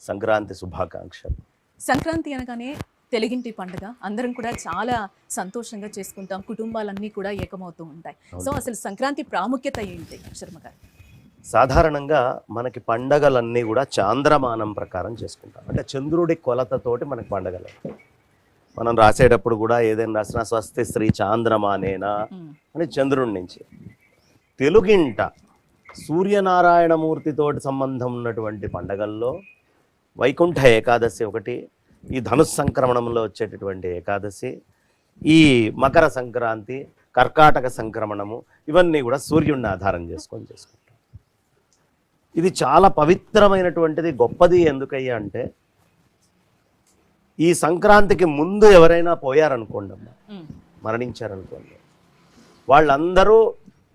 సంక్రాంతి శుభాకాంక్షలు. సంక్రాంతి అనగానే తెలుగింటి పండుగ. అందరం కూడా చాలా సంతోషంగా చేసుకుంటాం. కుటుంబాలన్నీ కూడా ఏకమవుతూ ఉంటాయి. సో అసలు సంక్రాంతి ప్రాముఖ్యత ఏంటి శర్మ గారు? సాధారణంగా మనకి పండగలన్నీ కూడా చాంద్రమానం ప్రకారం చేసుకుంటాం. అంటే చంద్రుడి కొలతతోటి మనకి పండగలు. మనం రాసేటప్పుడు కూడా ఏదైనా రాసినా స్వస్తి శ్రీ చాంద్రమానేనా అని చంద్రుడి నుంచి. తెలుగింట సూర్యనారాయణమూర్తితోటి సంబంధం ఉన్నటువంటి పండగల్లో వైకుంఠ ఏకాదశి ఒకటి ఈ ధనుస్ సంక్రమణంలో వచ్చేటటువంటి ఏకాదశి ఈ మకర సంక్రాంతి కర్కాటక సంక్రమణము ఇవన్నీ కూడా సూర్యుడిని ఆధారం చేసుకొని చేసుకుంటాం. ఇది చాలా పవిత్రమైనటువంటిది గొప్పది ఎందుకయ్యా అంటే ఈ సంక్రాంతికి ముందు ఎవరైనా పోయారనుకోండి అమ్మా మరణించారనుకోండి. వాళ్ళందరూ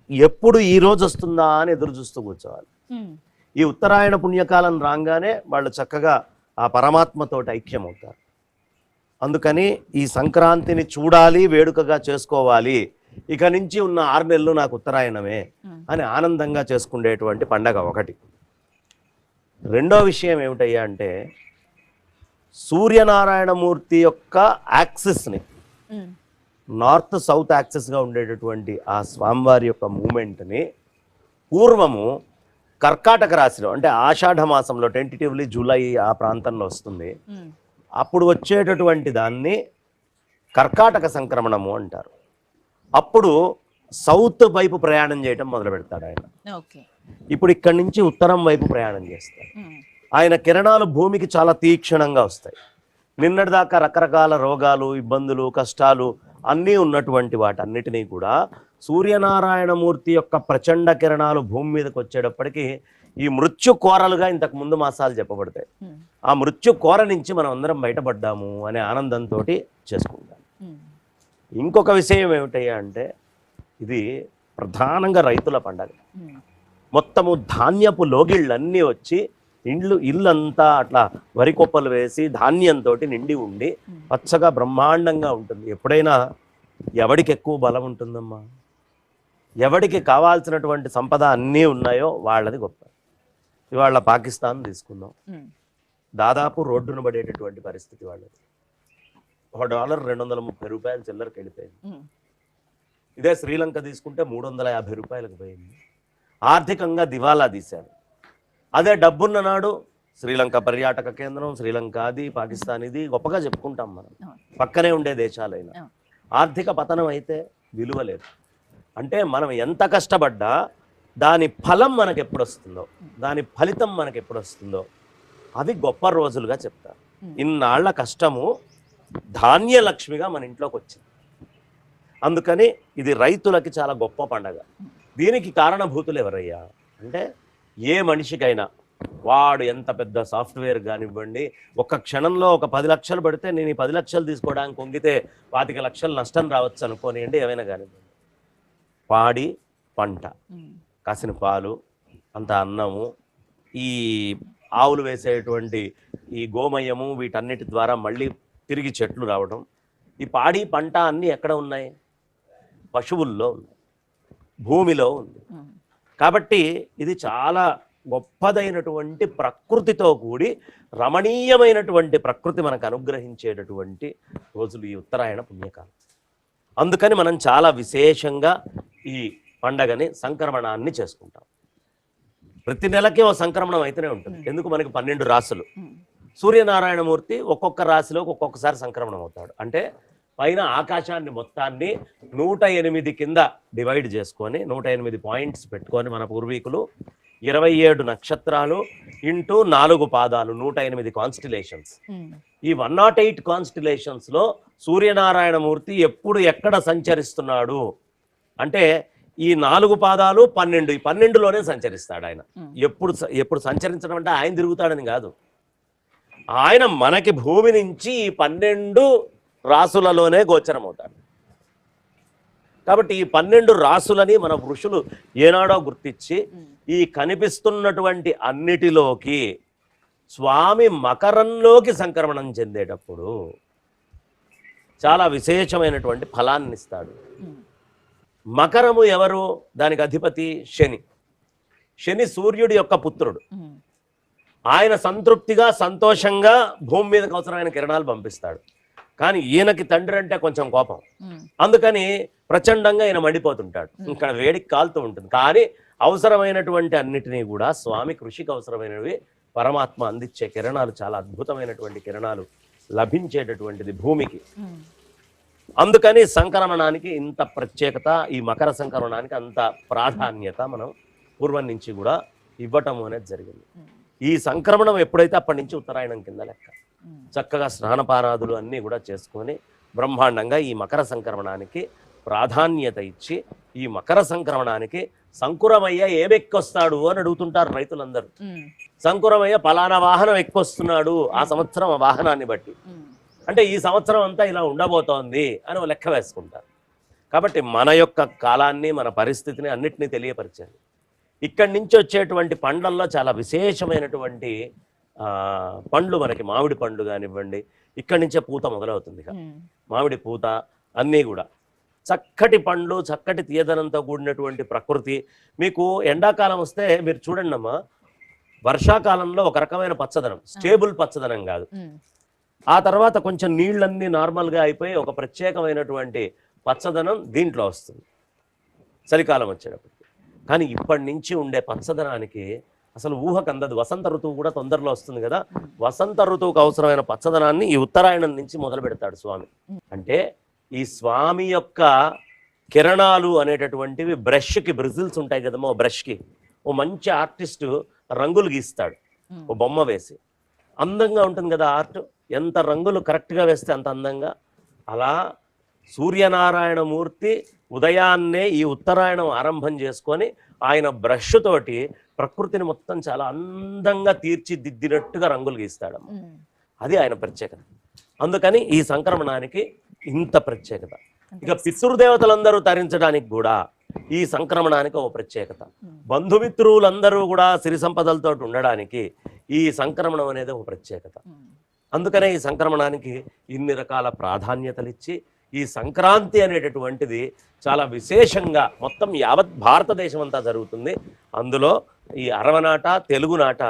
ఎప్పుడు ఈ రోజు వస్తుందా అని ఎదురు చూస్తూ కూర్చోవాలి. ఈ ఉత్తరాయణ పుణ్యకాలం రాగానే వాళ్ళు చక్కగా ఆ పరమాత్మతోటి ఐక్యమవుతారు. అందుకని ఈ సంక్రాంతిని చూడాలి వేడుకగా చేసుకోవాలి. ఇక నుంచి ఉన్న ఆరు నెలలు నాకు ఉత్తరాయణమే అని ఆనందంగా చేసుకునేటువంటి పండగ ఒకటి. రెండో విషయం ఏమిటయ్యా అంటే సూర్యనారాయణమూర్తి యొక్క యాక్సిస్ని నార్త్ సౌత్ యాక్సెస్గా ఉండేటటువంటి ఆ స్వామివారి యొక్క మూమెంట్ని పూర్వము కర్కాటక రాశిలో అంటే ఆషాఢ మాసంలో టెంటిటివ్లీ జూలై ఆ ప్రాంతంలో వస్తుంది. అప్పుడు వచ్చేటటువంటి దాన్ని కర్కాటక సంక్రమణము అంటారు. అప్పుడు సౌత్ వైపు ప్రయాణం చేయటం మొదలు పెడతాడు ఆయన. ఓకే. ఇప్పుడు ఇక్కడి నుంచి ఉత్తరం వైపు ప్రయాణం చేస్తాడు. ఆయన కిరణాలు భూమికి చాలా తీక్షణంగా వస్తాయి. నిన్నటిదాకా రకరకాల రోగాలు ఇబ్బందులు కష్టాలు అన్నీ ఉన్నటువంటి వాటన్నిటినీ కూడా సూర్యనారాయణమూర్తి యొక్క ప్రచండ కిరణాలు భూమి మీదకి వచ్చేటప్పటికి ఈ మృత్యు కోరలుగా ఇంతకు ముందు మాసాలు చెప్పబడతాయి. ఆ మృత్యు కోర నుంచి మనం అందరం బయటపడ్డాము అనే ఆనందంతో చేసుకుంటాం. ఇంకొక విషయం ఏమిటయ్యా అంటే ఇది ప్రధానంగా రైతుల పండగ. మొత్తము ధాన్యపు లోగిళ్ళన్నీ వచ్చి ఇండ్లు ఇల్లంతా అట్లా వరి కొప్పలు వేసి ధాన్యంతో నిండి ఉండి పచ్చగా బ్రహ్మాండంగా ఉంటుంది. ఎప్పుడైనా ఎవడికి ఎక్కువ బలం ఉంటుందమ్మా? ఎవడికి కావాల్సినటువంటి సంపద అన్నీ ఉన్నాయో వాళ్ళది గొప్ప. ఇవాళ పాకిస్తాన్ తీసుకుందాం. దాదాపు రోడ్డున పడేటటువంటి పరిస్థితి వాళ్ళది. ఒక డాలర్ రెండు వందల ముప్పై రూపాయలు చిల్లరకి వెళ్ళిపోయింది. ఇదే శ్రీలంక తీసుకుంటే మూడు వందల యాభై రూపాయలకు పోయింది. ఆర్థికంగా దివాలా తీశారు. అదే డబ్బున్న నాడు శ్రీలంక పర్యాటక కేంద్రం శ్రీలంక అది పాకిస్తాన్ ఇది గొప్పగా చెప్పుకుంటాం మనం. పక్కనే ఉండే దేశాలైనా. ఆర్థిక పతనం అయితే విలువ లేదు. అంటే మనం ఎంత కష్టపడ్డా దాని ఫలం మనకు ఎప్పుడు వస్తుందో దాని ఫలితం మనకు ఎప్పుడు వస్తుందో అవి గొప్ప రోజులుగా చెప్తారు. ఇన్నాళ్ళ కష్టము ధాన్యలక్ష్మిగా మన ఇంట్లోకి వచ్చింది అందుకని ఇది రైతులకి చాలా గొప్ప పండగ. దీనికి కారణభూతులు ఎవరయ్యా? అంటే ఏ మనిషికైనా. వాడు ఎంత పెద్ద సాఫ్ట్వేర్ కానివ్వండి ఒక్క క్షణంలో ఒక పది లక్షలు పడితే నేను ఈ పది లక్షలు తీసుకోవడానికి పొంగితే పాతిక లక్షలు నష్టం రావచ్చు అనుకోనియండి ఏమైనా కానివ్వండి పాడి పంట కాసిన పాలు అంత అన్నము ఈ ఆవులు వేసేటువంటి ఈ గోమయము వీటన్నిటి ద్వారా మళ్ళీ తిరిగి చెట్లు రావడం ఈ పాడి పంట అన్నీ ఎక్కడ ఉన్నాయి? పశువుల్లో భూమిలో ఉంది. కాబట్టి ఇది చాలా గొప్పదైనటువంటి ప్రకృతితో కూడి రమణీయమైనటువంటి ప్రకృతి మనకు అనుగ్రహించేటటువంటి రోజులు ఈ ఉత్తరాయణ పుణ్యకాలం. అందుకని మనం చాలా విశేషంగా ఈ పండగని సంక్రమణాన్ని చేసుకుంటాం. ప్రతి నెలకి ఓ సంక్రమణం అయితేనే ఉంటుంది. ఎందుకు మనకి పన్నెండు రాసులు సూర్యనారాయణమూర్తి ఒక్కొక్క రాశిలో ఒక్కొక్కసారి సంక్రమణం అవుతాడు. అంటే పైన ఆకాశాన్ని మొత్తాన్ని నూట ఎనిమిది కింద డివైడ్ చేసుకొని నూట ఎనిమిది పాయింట్స్ పెట్టుకొని మన పూర్వీకులు ఇరవై ఏడు నక్షత్రాలు ఇంటూ నాలుగు పాదాలు నూట ఎనిమిది కాన్స్టిలేషన్స్ ఈ వన్ నాట్ ఎయిట్ కాన్స్టిలేషన్స్లో సూర్యనారాయణమూర్తి ఎప్పుడు ఎక్కడ సంచరిస్తున్నాడు? అంటే ఈ నాలుగు పాదాలు పన్నెండు ఈ పన్నెండులోనే సంచరిస్తాడు ఆయన. ఎప్పుడు ఎప్పుడు సంచరించడం అంటే ఆయన తిరుగుతాడని కాదు. ఆయన మనకి భూమి నుంచి ఈ పన్నెండు రాసులలోనే గోచరం అవుతాడు కాబట్టి ఈ పన్నెండు రాసులని మన ఋషులు ఏనాడో గుర్తించి ఈ కనిపిస్తున్నటువంటి అన్నిటిలోకి స్వామి మకరంలోకి సంక్రమణం చెందేటప్పుడు చాలా విశేషమైనటువంటి ఫలాన్ని ఇస్తాడు మకరము ఎవరు? దానికి అధిపతి శని. శని సూర్యుడి యొక్క పుత్రుడు. ఆయన సంతృప్తిగా సంతోషంగా భూమి మీదకి అవసరమైన కిరణాలు పంపిస్తాడు. కానీ ఈయనకి తండ్రి అంటే కొంచెం కోపం. అందుకని ప్రచండంగా ఈయన మండిపోతుంటాడు. ఇక్కడ వేడికి కాలుతూ ఉంటుంది. కానీ అవసరమైనటువంటి అన్నిటినీ కూడా స్వామి కృషికి అవసరమైనవి పరమాత్మ అందించే కిరణాలు చాలా అద్భుతమైనటువంటి కిరణాలు లభించేటటువంటిది భూమికి. అందుకని సంక్రమణానికి ఇంత ప్రత్యేకత ఈ మకర సంక్రమణానికి అంత ప్రాధాన్యత మనం పూర్వం నుంచి కూడా ఇవ్వటం అనేది జరిగింది. ఈ సంక్రమణం ఎప్పుడైతే అప్పటి నుంచి ఉత్తరాయణం కింద లెక్క. చక్కగా స్నానపానాదులు అన్నీ కూడా చేసుకొని బ్రహ్మాండంగా ఈ మకర సంక్రమణానికి ప్రాధాన్యత ఇచ్చి ఈ మకర సంక్రమణానికి సంకురమయ్య ఏమెక్కొస్తాడు అని అడుగుతుంటారు రైతులందరూ. సంకురమయ్య పలానా వాహనం ఎక్కువస్తున్నాడు ఆ సంవత్సరం ఆ వాహనాన్ని బట్టి. అంటే ఈ సంవత్సరం అంతా ఇలా ఉండబోతోంది అని లెక్క వేసుకుంటారు. కాబట్టి మన యొక్క కాలాన్ని మన పరిస్థితిని అన్నిటినీ తెలియపరిచారు. ఇక్కడి నుంచి వచ్చేటువంటి పండ్లల్లో చాలా విశేషమైనటువంటి పండ్లు మనకి మామిడి పండు కానివ్వండి ఇక్కడి నుంచే పూత మొదలవుతుంది మామిడి పూత అన్నీ కూడా. చక్కటి పండ్లు చక్కటి తీయదనంతో కూడినటువంటి ప్రకృతి. మీకు ఎండాకాలం వస్తే మీరు చూడండి అమ్మా వర్షాకాలంలో ఒక రకమైన పచ్చదనం స్టేబుల్ పచ్చదనం కాదు. ఆ తర్వాత కొంచెం నీళ్ళన్నీ నార్మల్గా అయిపోయి ఒక ప్రత్యేకమైనటువంటి పచ్చదనం దీంట్లో వస్తుంది. చలికాలం వచ్చేటప్పటికి. కానీ ఇప్పటి నుంచి ఉండే పచ్చదనానికి అసలు ఊహకు అందదు వసంత ఋతువు కూడా తొందరలో వస్తుంది కదా. వసంత ఋతువుకు అవసరమైన పచ్చదనాన్ని ఈ ఉత్తరాయణం నుంచి మొదలు పెడతాడు స్వామి. అంటే ఈ స్వామి యొక్క కిరణాలు అనేటటువంటివి బ్రష్కి బ్రిజిల్స్ ఉంటాయి కదమ్మా ఓ బ్రష్కి. ఓ మంచి ఆర్టిస్టు రంగులు గీస్తాడు. ఓ బొమ్మ వేసి. అందంగా ఉంటుంది కదా ఆర్ట్. ఎంత రంగులు కరెక్ట్గా వేస్తే అంత అందంగా. అలా సూర్యనారాయణ మూర్తి ఉదయాన్నే ఈ ఉత్తరాయణం ఆరంభం చేసుకొని ఆయన బ్రష్ తోటి ప్రకృతిని మొత్తం చాలా అందంగా తీర్చిదిద్దినట్టుగా రంగులు గీస్తాడు. అది ఆయన ప్రత్యేకత. అందుకని ఈ సంక్రమణానికి ఇంత ప్రత్యేకత. ఇక పితృదేవతలందరూ తరించడానికి కూడా ఈ సంక్రమణానికి ఒక ప్రత్యేకత. బంధుమిత్రులందరూ కూడా సిరి సంపదలతో ఉండడానికి ఈ సంక్రమణం అనేది ఒక ప్రత్యేకత. అందుకనే ఈ సంక్రమణానికి ఇన్ని రకాల ప్రాధాన్యతలు ఇచ్చి ఈ సంక్రాంతి అనేటటువంటిది చాలా విశేషంగా మొత్తం యావత్ భారతదేశం అంతా జరుగుతుంది. అందులో ఈ అరవనాట తెలుగునాట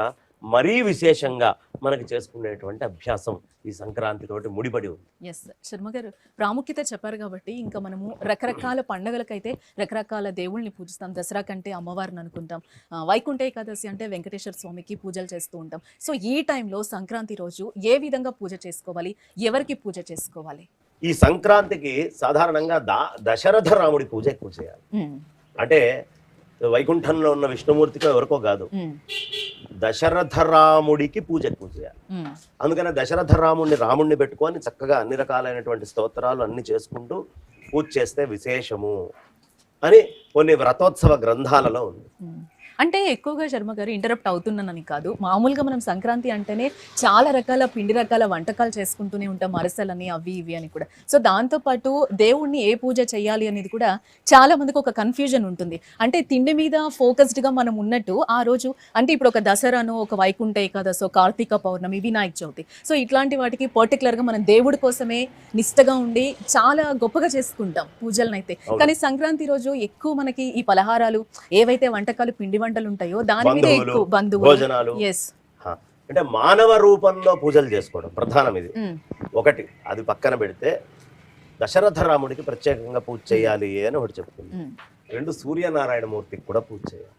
మరీ విశేషంగా మనకి చేసుకునేటువంటి అభ్యాసం ఈ సంక్రాంతితోటి ముడిపడి ఉంది. ఎస్ శర్మ గారు ప్రాముఖ్యత చెప్పారు కాబట్టి ఇంకా మనము రకరకాల పండగలకైతే రకరకాల దేవుళ్ళని పూజిస్తాం. దసరా కంటే అమ్మవారిని అనుకుంటాం. వైకుంఠ ఏకాదశి అంటే వెంకటేశ్వర స్వామికి పూజలు చేస్తూ ఉంటాం. సో ఈ టైంలో సంక్రాంతి రోజు ఏ విధంగా పూజ చేసుకోవాలి? ఎవరికి పూజ చేసుకోవాలి? ఈ సంక్రాంతికి సాధారణంగా దా దశరథ రాముడి పూజ ఎక్కువ చేయాలి. అంటే వైకుంఠంలో ఉన్న విష్ణుమూర్తికి ఎవరికో కాదు. దశరథ రాముడికి పూజ ఎక్కువ చేయాలి. అందుకనే దశరథ రాముడిని రాముడిని పెట్టుకొని చక్కగా అన్ని రకాలైనటువంటి స్తోత్రాలు అన్ని చేసుకుంటూ పూజ చేస్తే విశేషము అని కొన్ని వ్రతోత్సవ గ్రంథాలలో ఉంది. అంటే ఎక్కువగా శర్మ గారు ఇంటరప్ట్ అవుతున్నానని కాదు. మామూలుగా మనం సంక్రాంతి అంటేనే చాలా రకాల పిండి రకాల వంటకాలు చేసుకుంటూనే ఉంటాం అరసలని అవి ఇవి అని కూడా. సో దాంతోపాటు దేవుణ్ణి ఏ పూజ చేయాలి అనేది కూడా చాలా మందికి ఒక కన్ఫ్యూజన్ ఉంటుంది. అంటే తిండి మీద ఫోకస్డ్గా మనం ఉన్నట్టు ఆ రోజు అంటే ఇప్పుడు ఒక దసరాను ఒక వైకుంఠ ఏకాదశో కార్తీక పౌర్ణమి వినాయక చవితి. సో ఇట్లాంటి వాటికి పర్టికులర్గా మనం దేవుడి కోసమే నిష్టగా ఉండి చాలా గొప్పగా చేసుకుంటాం పూజలను అయితే. కానీ సంక్రాంతి రోజు ఎక్కువ మనకి ఈ పలహారాలు ఏవైతే వంటకాలు పిండి వంటలు ఉంటాయో దాని మీద ఎక్కువ బంధువులు. భోజనాలు. అంటే మానవ రూపంలో పూజలు చేసుకోవడం ప్రధానం ఇది. ఒకటి అది పక్కన పెడితే దశరథ రాముడికి ప్రత్యేకంగా పూజ చేయాలి అని ఒకటి చెప్తుంది. రెండు సూర్యనారాయణ మూర్తికి కూడా పూజ చేయాలి.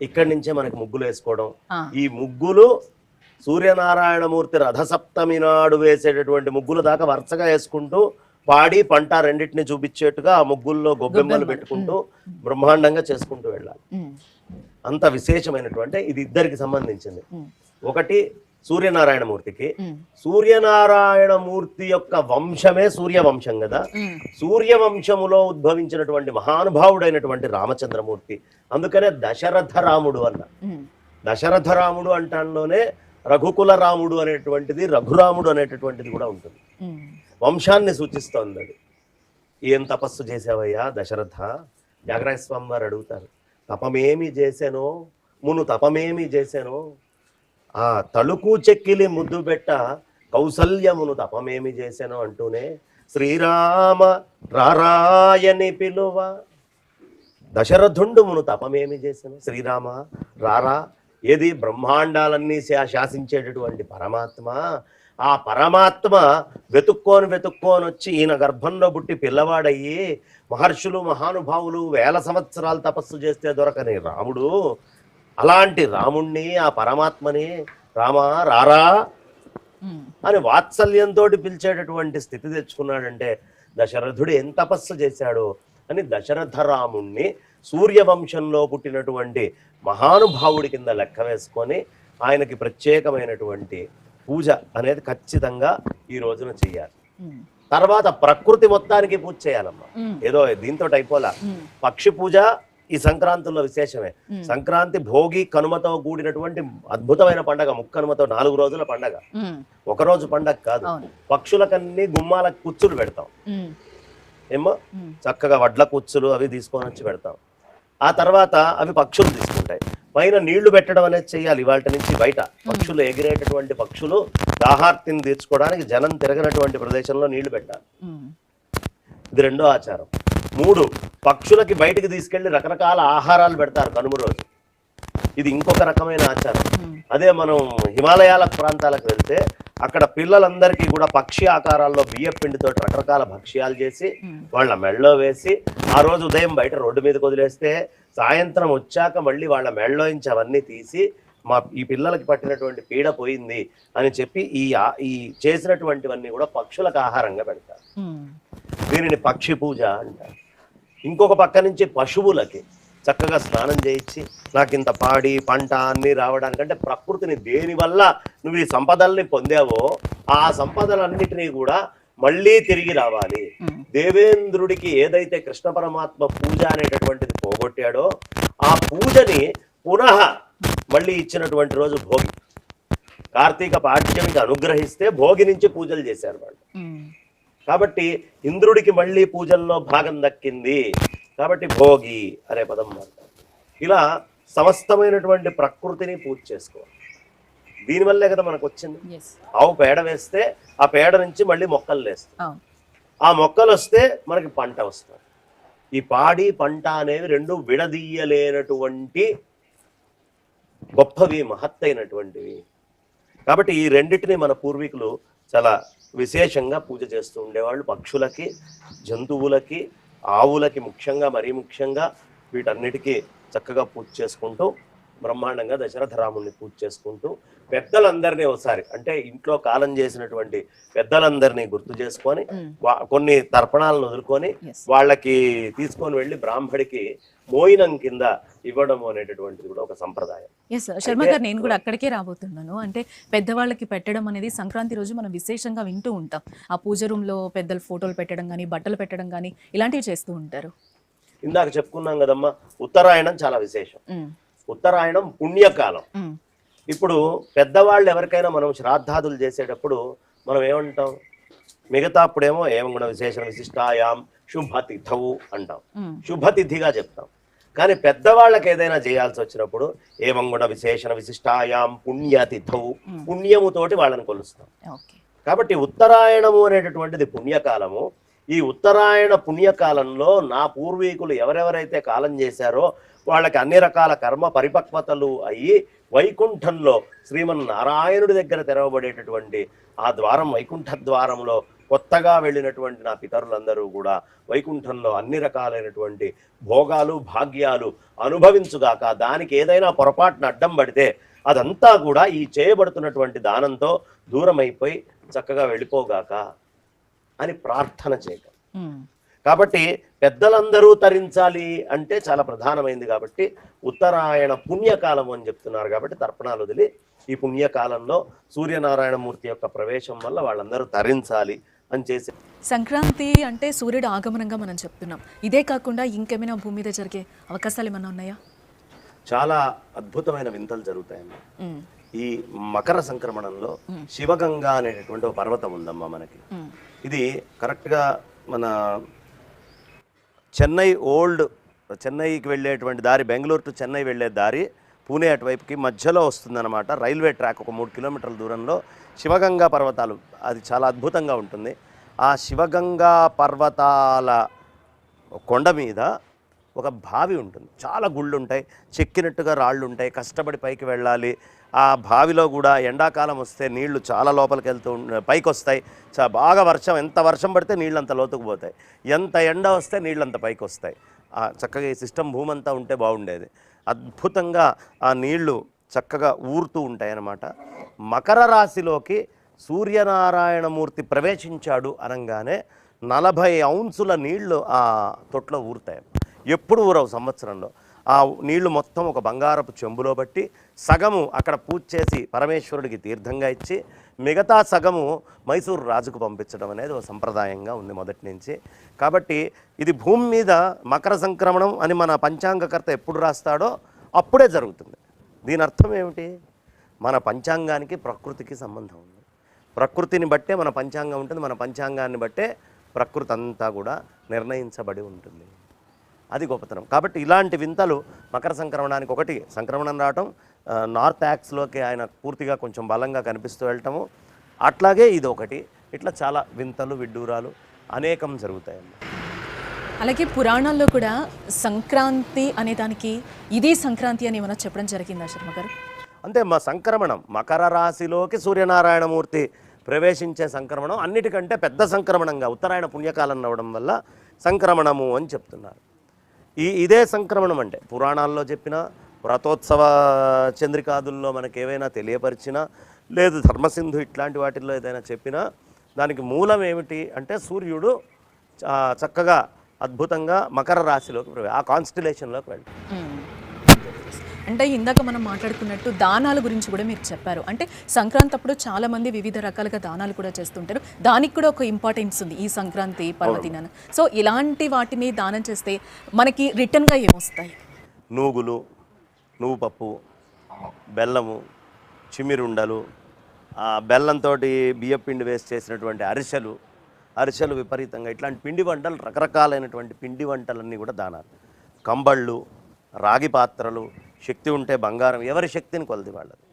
ఇక్కడి నుంచే మనకి ముగ్గులు వేసుకోవడం. ఈ ముగ్గులు సూర్యనారాయణమూర్తి రథసప్తమి నాడు వేసేటటువంటి ముగ్గుల దాకా వరుసగా వేసుకుంటూ పాడి పంట రెండింటిని చూపించేట్టుగా ఆ ముగ్గుల్లో గొబ్బెమ్మలు పెట్టుకుంటూ బ్రహ్మాండంగా చేసుకుంటూ వెళ్ళాలి. అంత విశేషమైనటువంటి ఇది ఇద్దరికి సంబంధించింది. ఒకటి సూర్యనారాయణమూర్తికి. సూర్యనారాయణమూర్తి యొక్క వంశమే సూర్యవంశం కదా. సూర్యవంశములో ఉద్భవించినటువంటి మహానుభావుడైనటువంటి రామచంద్రమూర్తి. అందుకనే దశరథ రాముడు అన్న. దశరథ రాముడు అంటాల్లోనే రఘుకుల రాముడు అనేటువంటిది రఘురాముడు అనేటటువంటిది కూడా ఉంటుంది. వంశాన్ని సూచిస్తోంది అది. ఏం తపస్సు చేసావయ్యా దశరథ? త్యాగరాజ స్వామి వారు అడుగుతారు. తపమేమి చేశానో? మును తపమేమి చేశానో? ఆ తలుకు చెక్కిలి ముద్దు పెట్ట కౌసల్యమును తపమేమి చేశానో అంటూనే శ్రీరామ రారాయని పిలువ. దశరథుండు మును తపమేమి చేశాను? శ్రీరామ రారా ఏది బ్రహ్మాండాలన్నీ శాసించేటటువంటి పరమాత్మ ఆ పరమాత్మ వెతుక్కోని వెతుక్కోని వచ్చి ఈయన గర్భంలో పుట్టి పిల్లవాడయ్యి మహర్షులు మహానుభావులు వేల సంవత్సరాలు తపస్సు చేస్తే దొరకని రాముడు. అలాంటి రాముణ్ణి ఆ పరమాత్మని రామా రారా? అని వాత్సల్యంతో పిలిచేటటువంటి స్థితి తెచ్చుకున్నాడంటే దశరథుడు ఏం తపస్సు చేశాడు అని దశరథ రాముణ్ణి సూర్యవంశంలో పుట్టినటువంటి మహానుభావుడి కింద లెక్క వేసుకొని ఆయనకి ప్రత్యేకమైనటువంటి పూజ అనేది ఖచ్చితంగా ఈ రోజున చేయాలి తర్వాత ప్రకృతి మొత్తానికి పూజ చేయాలమ్మా. ఏదో దీంతో అయిపోలా. పక్షి పూజ ఈ సంక్రాంతిలో విశేషమే. సంక్రాంతి భోగి కనుమతో కూడినటువంటి అద్భుతమైన పండగ ముక్కనుమతో నాలుగు రోజుల పండగ. ఒక రోజు పండగ కాదు. పక్షులకన్నీ గుమ్మాలకు కుచ్చులు పెడతాం. ఏమో చక్కగా వడ్ల కుచ్చులు అవి తీసుకొని వచ్చి పెడతాం. ఆ తర్వాత అవి పక్షులు తీసుకుంటాయి. పైన నీళ్ళు పెట్టడం అనేది చేయాలి ఇవాళ నుంచి బయట. పక్షులు ఎగిరేటటువంటి పక్షులు దాహార్తిని తీర్చుకోవడానికి జనం తిరగనటువంటి ప్రదేశంలో నీళ్ళు పెట్టాలి. ఇది రెండో ఆచారం. మూడు పక్షులకి బయటికి తీసుకెళ్ళి రకరకాల ఆహారాలు పెడతారు కనుమ రోజు. ఇది ఇంకొక రకమైన ఆచారం. అదే మనం హిమాలయాల ప్రాంతాలకు వెళ్తే అక్కడ పిల్లలందరికీ కూడా పక్షి ఆకారాల్లో బియ్య పిండితో రకరకాల భక్ష్యాలు చేసి వాళ్ళ మెళ్ళలో వేసి ఆ రోజు ఉదయం బయట రోడ్డు మీదకి వదిలేస్తే సాయంత్రం వచ్చాక మళ్ళీ వాళ్ళ మెళ్ళలో నుంచి అవన్నీ తీసి మా ఈ పిల్లలకి పట్టినటువంటి పీడ పోయింది అని చెప్పి ఈ ఈ చేసినటువంటివన్నీ కూడా పక్షులకు ఆహారంగా పెడతారు. దీనిని పక్షి పూజ అంటారు. ఇంకొక పక్క నుంచి పశువులకి చక్కగా స్నానం చేయించి నాకు ఇంత పాడి పంట అన్ని రావడానికంటే ప్రకృతిని దేని వల్ల నువ్వు ఈ సంపదల్ని పొందావో ఆ సంపదలన్నిటినీ కూడా మళ్ళీ తిరిగి రావాలి. దేవేంద్రుడికి ఏదైతే కృష్ణ పరమాత్మ పూజ అనేటటువంటిది పోగొట్టాడో ఆ పూజని పునః మళ్ళీ ఇచ్చినటువంటి రోజు భోగి. కార్తీక పాఠ్యమికి అనుగ్రహిస్తే భోగి నుంచి పూజలు చేశారు వాళ్ళు. కాబట్టి ఇంద్రుడికి మళ్ళీ పూజల్లో భాగం దక్కింది. కాబట్టి భోగి అనే పదం వాడతాం ఇలా సమస్తమైనటువంటి ప్రకృతిని పూజ చేసుకోవాలి. దీనివల్లే కదా మనకు వచ్చింది. ఆవు పేడ వేస్తే ఆ పేడ నుంచి మళ్ళీ మొక్కలు అవును. ఆ మొక్కలు వస్తే మనకి పంట వస్తుంది. ఈ పాడి పంట అనేవి రెండు విడదీయలేనటువంటి గొప్పవి మహత్తైనటువంటివి. కాబట్టి ఈ రెండిటిని మన పూర్వీకులు చాలా విశేషంగా పూజ చేస్తూ ఉండేవాళ్ళు. పక్షులకి జంతువులకి ఆవులకి ముఖ్యంగా మరీ ముఖ్యంగా వీటన్నిటికీ చక్కగా పూజ చేసుకుంటూ బ్రహ్మాండంగా దశరథ రాముడిని పూజ చేసుకుంటూ పెద్దలందరినీ ఒకసారి అంటే ఇంట్లో కాలం చేసినటువంటి పెద్దలందరినీ గుర్తు చేసుకొని కొన్ని తర్పణాలను వదులుకొని వాళ్ళకి తీసుకొని వెళ్ళి బ్రాహ్మడికి మోయినం కింద ఇవ్వడం అనేటటువంటిది కూడా ఒక సంప్రదాయం. ఎస్ శర్మ గారు నేను కూడా అక్కడికే రాబోతున్నాను. అంటే పెద్దవాళ్ళకి పెట్టడం అనేది సంక్రాంతి రోజు మనం విశేషంగా వింటూ ఉంటాం. ఆ పూజ రూమ్లో పెద్దల ఫోటోలు పెట్టడం కానీ బట్టలు పెట్టడం కానీ ఇలాంటివి చేస్తూ ఉంటారు. ఇందాక చెప్పుకున్నాం కదమ్మా ఉత్తరాయణం చాలా విశేషం. ఉత్తరాయణం పుణ్యకాలం. ఇప్పుడు పెద్దవాళ్ళు ఎవరికైనా మనం శ్రాద్ధాదులు చేసేటప్పుడు మనం ఏమంటాం? మిగతా అప్పుడేమో ఏం కూడా విశేష విశిష్టాయాం శుభతిథవు అంటాం. శుభతిథిగా చెప్తాం. కానీ పెద్దవాళ్ళకి ఏదైనా చేయాల్సి వచ్చినప్పుడు కూడా విశేషణ విశిష్టాయాం పుణ్యతిథవు పుణ్యముతోటి వాళ్ళని కొలుస్తాం. కాబట్టి ఉత్తరాయణము అనేటటువంటిది పుణ్యకాలము. ఈ ఉత్తరాయణ పుణ్యకాలంలో నా పూర్వీకులు ఎవరెవరైతే కాలం చేశారో వాళ్ళకి అన్ని రకాల కర్మ పరిపక్వతలు అయ్యి వైకుంఠంలో శ్రీమన్నారాయణుడి దగ్గర తెరవబడేటటువంటి ఆ ద్వారం వైకుంఠ ద్వారంలో కొత్తగా వెళ్ళినటువంటి నా పితరులందరూ కూడా వైకుంఠంలో అన్ని రకాలైనటువంటి భోగాలు భాగ్యాలు అనుభవించుగాక దానికి ఏదైనా పొరపాటున అడ్డం పడితే అదంతా కూడా ఈ చేయబడుతున్నటువంటి దానంతో దూరం అయిపోయి చక్కగా వెళ్ళిపోగాక అని ప్రార్థన చేయటం. కాబట్టి పెద్దలందరూ తరించాలి అంటే చాలా ప్రధానమైంది కాబట్టి ఉత్తరాయణ పుణ్యకాలం అని చెప్తున్నారు కాబట్టి తర్పణాలు వదిలి ఈ పుణ్యకాలంలో సూర్యనారాయణమూర్తి యొక్క ప్రవేశం వల్ల వాళ్ళందరూ తరించాలి అని చేసి సంక్రాంతి అంటే సూర్యుడు ఆగమనంగా మనం చెప్తున్నాం. ఇదే కాకుండా ఇంకేమైనా భూమి మీద జరిగే అవకాశాలు ఏమైనా ఉన్నాయా? చాలా అద్భుతమైన వింతలు జరుగుతాయమ్మా ఈ మకర సంక్రమణంలో శివగంగా అనేటటువంటి ఒక పర్వతం ఉందమ్మా మనకి. ఇది కరెక్ట్గా మన చెన్నై ఓల్డ్ చెన్నైకి వెళ్ళేటువంటి దారి బెంగళూరు టు చెన్నై వెళ్ళే దారి పూణే అటువైపుకి మధ్యలో వస్తుందన్నమాట. రైల్వే ట్రాక్ ఒక మూడు కిలోమీటర్ల దూరంలో శివగంగా పర్వతాలు అది చాలా అద్భుతంగా ఉంటుంది. ఆ శివగంగా పర్వతాల కొండ మీద ఒక బావి ఉంటుంది. చాలా గుళ్ళు ఉంటాయి చెక్కినట్టుగా రాళ్ళు ఉంటాయి కష్టపడి పైకి వెళ్ళాలి. ఆ బావిలో కూడా ఎండాకాలం వస్తే నీళ్ళు చాలా లోపలికి వెళ్తూ పైకి వస్తాయి చా బాగా వర్షం ఎంత వర్షం పడితే నీళ్ళు అంత లోతుకు పోతాయి. ఎంత ఎండ వస్తే నీళ్ళు అంత పైకి వస్తాయి ఆ చక్కగా ఈ సిస్టమ్ భూమి అంతా ఉంటే బాగుండేది. అద్భుతంగా ఆ నీళ్ళు చక్కగా ఊరుతూ ఉంటాయన్నమాట. మకర రాశిలోకి సూర్యనారాయణమూర్తి ప్రవేశించాడు అనగానే నలభై ఔన్సుల నీళ్ళు ఆ తొట్లో ఊరుతాయి. ఎప్పుడు ఊరవు సంవత్సరంలో. ఆ నీళ్ళు మొత్తం ఒక బంగారపు చెంబులో బట్టి సగము అక్కడ పూజ చేసి పరమేశ్వరుడికి తీర్థంగా ఇచ్చి మిగతా సగము మైసూరు రాజుకు పంపించడం అనేది ఒక సంప్రదాయంగా ఉంది మొదటి నుంచి. కాబట్టి ఇది భూమి మీద మకర సంక్రమణం అని మన పంచాంగకర్త ఎప్పుడు రాస్తాడో అప్పుడే జరుగుతుంది. దీని అర్థం ఏమిటి? మన పంచాంగానికి ప్రకృతికి సంబంధం ఉంది. ప్రకృతిని బట్టే మన పంచాంగం ఉంటుంది. మన పంచాంగాన్ని బట్టే ప్రకృతి అంతా కూడా నిర్ణయించబడి ఉంటుంది. అది గొప్పతనం. కాబట్టి ఇలాంటి వింతలు మకర సంక్రమణానికి ఒకటి. సంక్రమణం రావటం నార్త్ యాక్స్లోకి ఆయన పూర్తిగా కొంచెం బలంగా కనిపిస్తూ వెళ్ళటము. అట్లాగే ఇది ఒకటి. ఇట్లా చాలా వింతలు విడ్డూరాలు అనేకం జరుగుతాయన్నమాట అలాగే పురాణాల్లో కూడా సంక్రాంతి అనే దానికి ఇది సంక్రాంతి అని ఏమైనా చెప్పడం జరిగిందా శర్మ గారు? అంతే మా సంక్రమణం. మకర రాశిలోకి సూర్యనారాయణమూర్తి ప్రవేశించే సంక్రమణం అన్నిటికంటే పెద్ద సంక్రమణంగా ఉత్తరాయణ పుణ్యకాలం అవ్వడం వల్ల సంక్రమణము అని చెప్తున్నారు. ఈ ఇదే సంక్రమణం అంటే పురాణాల్లో చెప్పిన వ్రతోత్సవ చంద్రికాదుల్లో మనకి ఏవైనా తెలియపరిచినా లేదు ధర్మసింధు ఇట్లాంటి వాటిల్లో ఏదైనా చెప్పినా దానికి మూలం ఏమిటి అంటే సూర్యుడు చ- చక్కగా అద్భుతంగా మకర రాశిలోకి ఆ కాన్స్టిలేషన్లోకి వెళ్ళి. అంటే ఇందాక మనం మాట్లాడుకున్నట్టు దానాల గురించి కూడా మీరు చెప్పారు. అంటే సంక్రాంతి అప్పుడు చాలా మంది వివిధ రకాలుగా దానాలు కూడా చేస్తుంటారు. దానికి కూడా ఒక ఇంపార్టెన్స్ ఉంది ఈ సంక్రాంతి పర్వదినాన. సో ఇలాంటి వాటిని దానం చేస్తే మనకి రిటర్న్గా ఏమొస్తాయి? నూగులు నువ్వు పప్పు బెల్లము చిమిరుండలు ఆ బెల్లంతో బియ్యపిండి వేసి చేసినటువంటి అరిసెలు అరిసెలు విపరీతంగా ఇట్లాంటి పిండి వంటలు రకరకాలైనటువంటి పిండి వంటలన్నీ కూడా దానాలు. కంబళ్ళు రాగి పాత్రలు శక్తి ఉంటే బంగారం ఎవరి శక్తిని కొలది వాళ్ళది.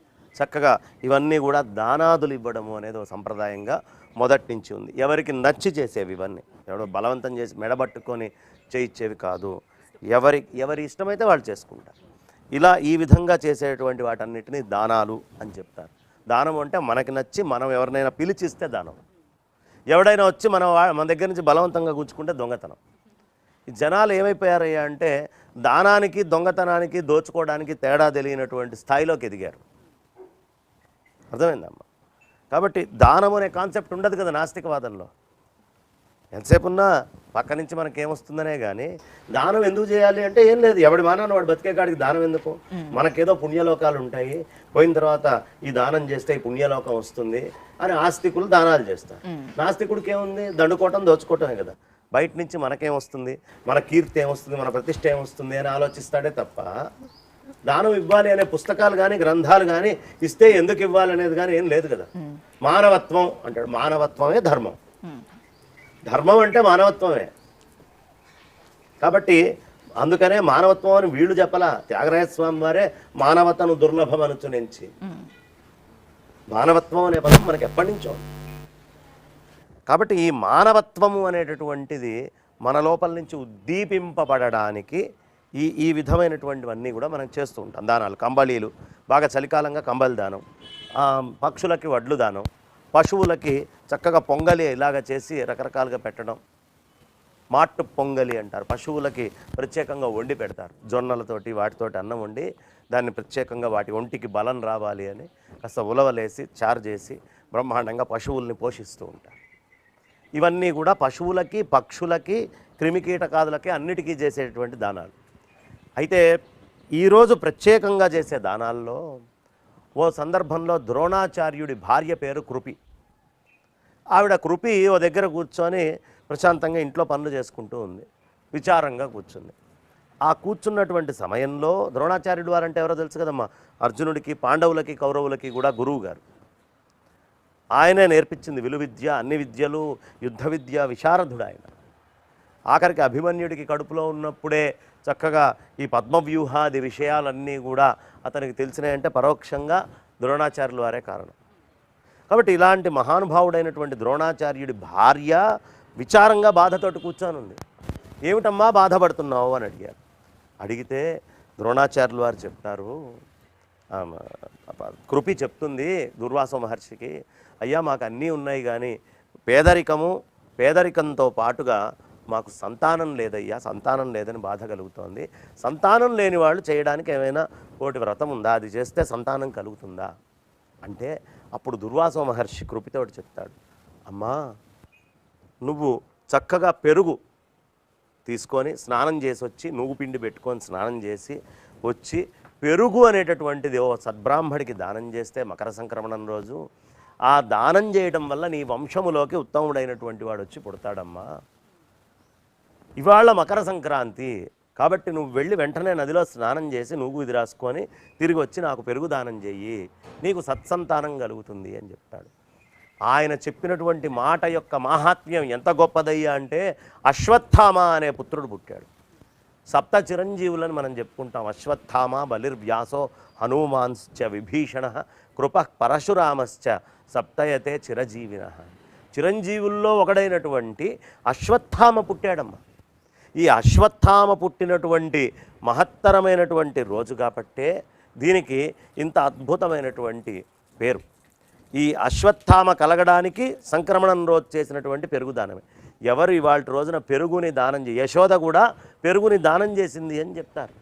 చక్కగా ఇవన్నీ కూడా దానాదులు ఇవ్వడము అనేది ఒక సంప్రదాయంగా మొదటి నుంచి ఉంది. ఎవరికి నచ్చి చేసేవి ఇవన్నీ. ఎవడో బలవంతం చేసి మెడబట్టుకొని చేయించేవి కాదు. ఎవరి ఎవరి ఇష్టమైతే వాళ్ళు చేసుకుంటారు. ఇలా ఈ విధంగా చేసేటువంటి వాటన్నిటిని దానాలు అని చెప్తారు. దానం అంటే మనకి నచ్చి మనం ఎవరినైనా పిలిచిస్తే దానం. ఎవడైనా వచ్చి మన వా- మన దగ్గర నుంచి బలవంతంగా గుచ్చుకుంటే దొంగతనం. జనాలు ఏమైపోయారయ్యా అంటే దానానికి దొంగతనానికి దోచుకోవడానికి తేడా తెలియనటువంటి స్థాయిలోకి ఎదిగారు. అర్థమైందమ్మా కాబట్టి దానం అనే కాన్సెప్ట్ ఉండదు కదా నాస్తికవాదంలో. ఎంతసేపు ఉన్నా పక్క నుంచి మనకి ఏమొస్తుందనే కానీ దానం ఎందుకు చేయాలి అంటే ఏం లేదు. ఎవడి మానాన్ని వాడు బతికే కాడికి దానం ఎందుకు? మనకేదో పుణ్యలోకాలు ఉంటాయి పోయిన తర్వాత ఈ దానం చేస్తే ఈ పుణ్యలోకం వస్తుంది అని ఆస్తికులు దానాలు చేస్తారు. నాస్తికుడికి ఏముంది దండుకోవటం దోచుకోవటమే కదా. బయట నుంచి మనకేం వస్తుంది? మన కీర్తి ఏమొస్తుంది మన ప్రతిష్ట ఏమొస్తుంది అని ఆలోచిస్తాడే తప్ప దానం ఇవ్వాలి అనే పుస్తకాలు కానీ గ్రంథాలు కానీ ఇస్తే ఎందుకు ఇవ్వాలి అనేది కానీ ఏం లేదు కదా. మానవత్వం అంటాడు. మానవత్వమే ధర్మం. ధర్మం అంటే మానవత్వమే. కాబట్టి అందుకనే మానవత్వం అని వీళ్ళు చెప్పలా? త్యాగరాజ స్వామి వారే మానవతను దుర్లభం అనుచునించి మానవత్వం అనే పదం మనకి ఎప్పటి నుంచో. కాబట్టి ఈ మానవత్వము అనేటటువంటిది మన లోపల నుంచి ఉద్దీపింపబడడానికి ఈ ఈ విధమైనటువంటివన్నీ కూడా మనం చేస్తూ ఉంటాం. దానాలు కంబళీలు బాగా చలికాలంగా కంబలి దానం పక్షులకి వడ్లు దానం పశువులకి చక్కగా పొంగలి ఇలాగ చేసి రకరకాలుగా పెట్టడం. మాట్టు పొంగలి అంటారు. పశువులకి ప్రత్యేకంగా వండి పెడతారు. జొన్నలతోటి వాటితోటి అన్నం వండి దాన్ని ప్రత్యేకంగా వాటి ఒంటికి బలం రావాలి అని కాస్త ఉలవలేసి చారు చేసి బ్రహ్మాండంగా పశువుల్ని పోషిస్తూ ఉంటారు. ఇవన్నీ కూడా పశువులకి పక్షులకి క్రిమికీటకాదులకి అన్నిటికీ చేసేటువంటి దానాలు. అయితే ఈరోజు ప్రత్యేకంగా చేసే దానాల్లో ఓ సందర్భంలో ద్రోణాచార్యుడి భార్య పేరు కృపి. ఆవిడ కృపి ఓ దగ్గర కూర్చొని ప్రశాంతంగా ఇంట్లో పనులు చేసుకుంటూ ఉంది. విచారంగా కూర్చుంది. ఆ కూర్చున్నటువంటి సమయంలో ద్రోణాచార్యుడు వారంటే ఎవరో తెలుసు కదమ్మా? అర్జునుడికి పాండవులకి కౌరవులకి కూడా గురువు గారు ఆయనే నేర్పించింది విలు విద్య అన్ని విద్యలు యుద్ధ విద్య విశారదుడు ఆయన. ఆఖరికి అభిమన్యుడికి కడుపులో ఉన్నప్పుడే చక్కగా ఈ పద్మవ్యూహాది విషయాలన్నీ కూడా అతనికి తెలిసినాయంటే పరోక్షంగా ద్రోణాచార్యులు వారే కారణం. కాబట్టి ఇలాంటి మహానుభావుడైనటువంటి ద్రోణాచార్యుడి భార్య విచారంగా బాధతోటి కూర్చొని ఏమిటమ్మా బాధపడుతున్నావు? అని అడిగారు. అడిగితే ద్రోణాచార్యులు వారు చెప్తారు కృపి చెప్తుంది దుర్వాస మహర్షికి. అయ్యా మాకు అన్నీ ఉన్నాయి కానీ పేదరికము పేదరికంతో పాటుగా మాకు సంతానం లేదయ్యా సంతానం లేదని బాధ కలుగుతోంది. సంతానం లేని వాళ్ళు చేయడానికి ఏమైనా కోటి వ్రతం ఉందా? అది చేస్తే సంతానం కలుగుతుందా? అంటే అప్పుడు దుర్వాస మహర్షి కృపితోటి చెప్తాడు. అమ్మా నువ్వు చక్కగా పెరుగు తీసుకొని స్నానం చేసి వచ్చి నువ్వు పిండి పెట్టుకొని స్నానం చేసి వచ్చి పెరుగు అనేటటువంటిది ఓ సద్బ్రాహ్మడికి దానం చేస్తే మకర సంక్రమణం రోజు ఆ దానం చేయడం వల్ల నీ వంశములోకి ఉత్తముడైనటువంటి వాడు వచ్చి పుడతాడమ్మా. ఇవాళ మకర సంక్రాంతి కాబట్టి నువ్వు వెళ్ళి వెంటనే నదిలో స్నానం చేసి నువ్వు ఇది రాసుకొని తిరిగి వచ్చి నాకు పెరుగు దానం చెయ్యి నీకు సత్సంతానం కలుగుతుంది అని చెప్తాడు. ఆయన చెప్పినటువంటి మాట యొక్క మాహాత్మ్యం ఎంత గొప్పదయ్యా అంటే అశ్వత్థామ అనే పుత్రుడు పుట్టాడు. సప్త చిరంజీవులను మనం చెప్పుకుంటాం. అశ్వత్థామ బలిర్వ్యాసో హనుమాన్శ్చ విభీషణ కృప పరశురామశ్చ సప్తయతే చిరజీవిన. చిరంజీవుల్లో ఒకడైనటువంటి అశ్వత్థామ పుట్టాడమ్మ. ఈ అశ్వత్థామ పుట్టినటువంటి మహత్తరమైనటువంటి రోజు కాబట్టే దీనికి ఇంత అద్భుతమైనటువంటి పేరు. ఈ అశ్వత్థామ కలగడానికి సంక్రమణం రోజు చేసినటువంటి పెరుగుదానమే. ఎవరు ఇవాళ రోజున పెరుగుని దానం చే యశోద కూడా పెరుగుని దానం చేసింది అని చెప్తారు.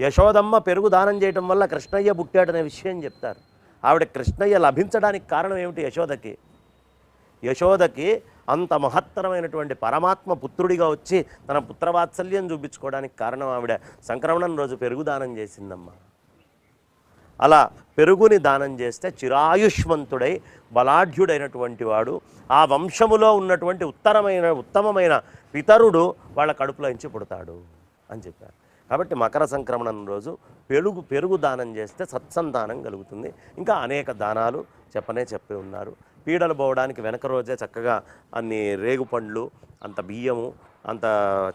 యశోదమ్మ పెరుగు దానం చేయటం వల్ల కృష్ణయ్య పుట్టాడనే విషయం చెప్తారు. ఆవిడ కృష్ణయ్య లభించడానికి కారణం ఏమిటి యశోదకి? యశోదకి అంత మహత్తరమైనటువంటి పరమాత్మ పుత్రుడిగా వచ్చి తన పుత్రవాత్సల్యం చూపించుకోవడానికి కారణం ఆవిడ. సంక్రమణం రోజు పెరుగు దానం చేసిందమ్మా. అలా పెరుగుని దానం చేస్తే చిరాయుష్మంతుడై బలాఢ్యుడైనటువంటి వాడు ఆ వంశములో ఉన్నటువంటి ఉత్తరమైన ఉత్తమమైన పితరుడు వాళ్ళ కడుపులోంచి పుడతాడు అని చెప్పారు. కాబట్టి మకర సంక్రమణం రోజు పెరుగు పెరుగు దానం చేస్తే సత్సంతానం కలుగుతుంది. ఇంకా అనేక దానాలు చెప్పనే చెప్పి ఉన్నారు. పీడలు పోవడానికి వెనక రోజే చక్కగా అన్ని రేగు పండ్లు అంత బియ్యము అంత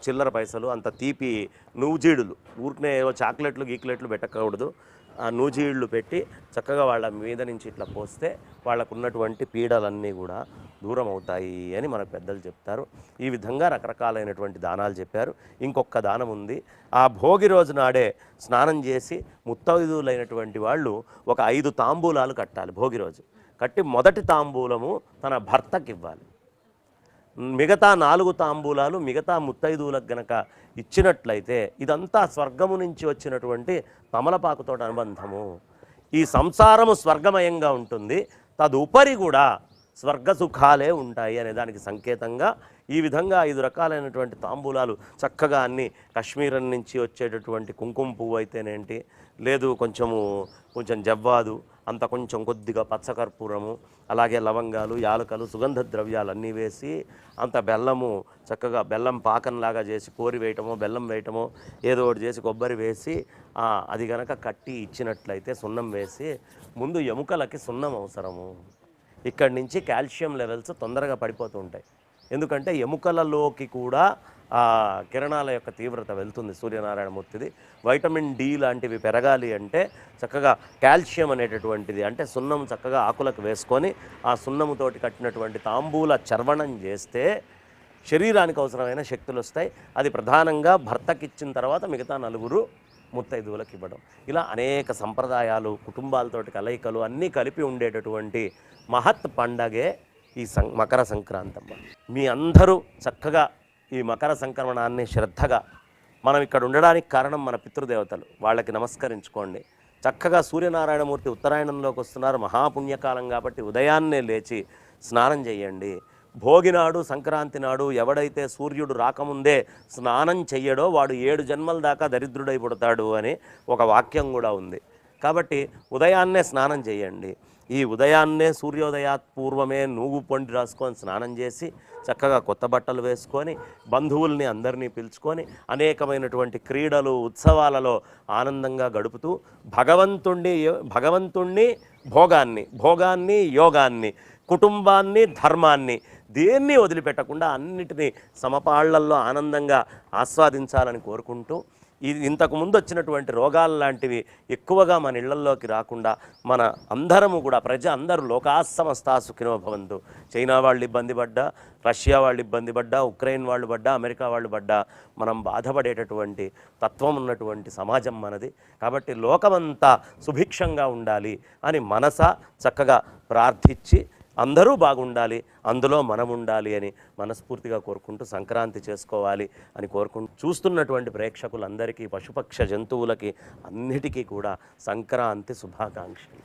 చిల్లర పైసలు అంత తీపి నువ్వుజీడులు ఊరికనే ఏవో చాక్లెట్లు గీక్లెట్లు పెట్టకూడదు. నూజీళ్ళు పెట్టి చక్కగా వాళ్ళ మీద నుంచి ఇట్లా పోస్తే వాళ్ళకు ఉన్నటువంటి పీడలన్నీ కూడా దూరం అవుతాయి అని మన పెద్దలు చెప్తారు. ఈ విధంగా రకరకాలైనటువంటి దానాలు చెప్పారు. ఇంకొక దానం ఉంది. ఆ భోగి రోజు నాడే స్నానం చేసి ముత్తైదులైనటువంటి వాళ్ళు ఒక ఐదు తాంబూలాలు కట్టాలి భోగి రోజు. కట్టి మొదటి తాంబూలము తన భర్తకి ఇవ్వాలి మిగతా నాలుగు తాంబూలాలు మిగతా ముత్తైదువులకు గనక ఇచ్చినట్లయితే ఇదంతా స్వర్గము నుంచి వచ్చినటువంటి తమలపాకుతో అనుబంధము. ఈ సంసారము స్వర్గమయంగా ఉంటుంది. తదుపరి కూడా స్వర్గ సుఖాలే ఉంటాయి అనే దానికి సంకేతంగా ఈ విధంగా ఐదు రకాలైనటువంటి తాంబూలాలు చక్కగా అన్ని కాశ్మీరం నుంచి వచ్చేటటువంటి కుంకుమ పువ్వు అయితేనేంటి? లేదు కొంచెము కొంచెం జవ్వాదు అంత కొంచెం కొద్దిగా పచ్చకర్పూరము అలాగే లవంగాలు యాలకలు సుగంధ ద్రవ్యాలు అన్నీ వేసి అంత బెల్లము చక్కగా బెల్లం పాకంలాగా చేసి కోరి వేయటమో బెల్లం వేయటమో ఏదో ఒకటి చేసి కొబ్బరి వేసి అది గనక కట్టి ఇచ్చినట్లయితే సున్నం వేసి ముందు ఎముకలకి సున్నం అవసరము. ఇక్కడి నుంచి కాల్షియం లెవెల్స్ తొందరగా పడిపోతూ ఉంటాయి. ఎందుకంటే ఎముకలలోకి కూడా ఆ కిరణాల యొక్క తీవ్రత వెళ్తుంది సూర్యనారాయణమూర్తిది. వైటమిన్ డి లాంటివి పెరగాలి అంటే చక్కగా కాల్షియం అనేటటువంటిది అంటే సున్నం చక్కగా ఆకులకు వేసుకొని ఆ సున్నముతోటి కట్టినటువంటి తాంబూల చర్వణం చేస్తే శరీరానికి అవసరమైన శక్తులు వస్తాయి అది ప్రధానంగా భర్తకిచ్చిన తర్వాత మిగతా నలుగురు ముత్తైదువులకు ఇవ్వడం ఇలా అనేక సంప్రదాయాలు కుటుంబాలతోటి కలయికలు అన్నీ కలిపి ఉండేటటువంటి మహత్ పండగే ఈ సం మకర సంక్రాంతమ్మ. మీ అందరూ చక్కగా ఈ మకర సంక్రమణాన్ని శ్రద్ధగా మనం ఇక్కడ ఉండడానికి కారణం మన పితృదేవతలు. వాళ్ళకి నమస్కరించుకోండి. చక్కగా సూర్యనారాయణమూర్తి ఉత్తరాయణంలోకి వస్తున్నారు. మహాపుణ్యకాలం కాబట్టి ఉదయాన్నే లేచి స్నానం చేయండి. భోగినాడు సంక్రాంతి నాడు ఎవడైతే సూర్యుడు రాకముందే స్నానం చెయ్యడో వాడు ఏడు జన్మల దాకా దరిద్రుడై పుడతాడు అని ఒక వాక్యం కూడా ఉంది. కాబట్టి ఉదయాన్నే స్నానం చేయండి ఈ ఉదయాన్నే సూర్యోదయాత్ పూర్వమే నువ్వు పొండి రాసుకొని స్నానం చేసి చక్కగా కొత్త బట్టలు వేసుకొని బంధువుల్ని అందరినీ పిలుచుకొని అనేకమైనటువంటి క్రీడలు ఉత్సవాలలో ఆనందంగా గడుపుతూ భగవంతుణ్ణి భగవంతుణ్ణి భోగాన్ని భోగాన్ని యోగాన్ని కుటుంబాన్ని ధర్మాన్ని దేన్ని వదిలిపెట్టకుండా అన్నిటినీ సమపాళ్ళల్లో ఆనందంగా ఆస్వాదించాలని కోరుకుంటూ ఇది ఇంతకు ముందు వచ్చినటువంటి రోగాలు లాంటివి ఎక్కువగా మన ఇళ్ళల్లోకి రాకుండా మన అందరము కూడా ప్రజ అందరూ లోకాసమస్తా సుఖినో భవంతు. చైనా వాళ్ళు ఇబ్బంది పడ్డా రష్యా వాళ్ళు ఇబ్బంది పడ్డా ఉక్రెయిన్ వాళ్ళు పడ్డా అమెరికా వాళ్ళు పడ్డా మనం బాధపడేటటువంటి తత్వం ఉన్నటువంటి సమాజం మనది. కాబట్టి లోకమంతా సుభిక్షంగా ఉండాలి అని మనస చక్కగా ప్రార్థించి అందరూ బాగుండాలి అందులో మనం ఉండాలి అని మనస్ఫూర్తిగా కోరుకుంటూ సంక్రాంతి చేసుకోవాలి అని కోరుకుంటూ చూస్తున్నటువంటి ప్రేక్షకులందరికీ పశుపక్ష జంతువులకి అన్నిటికీ కూడా సంక్రాంతి శుభాకాంక్షలు.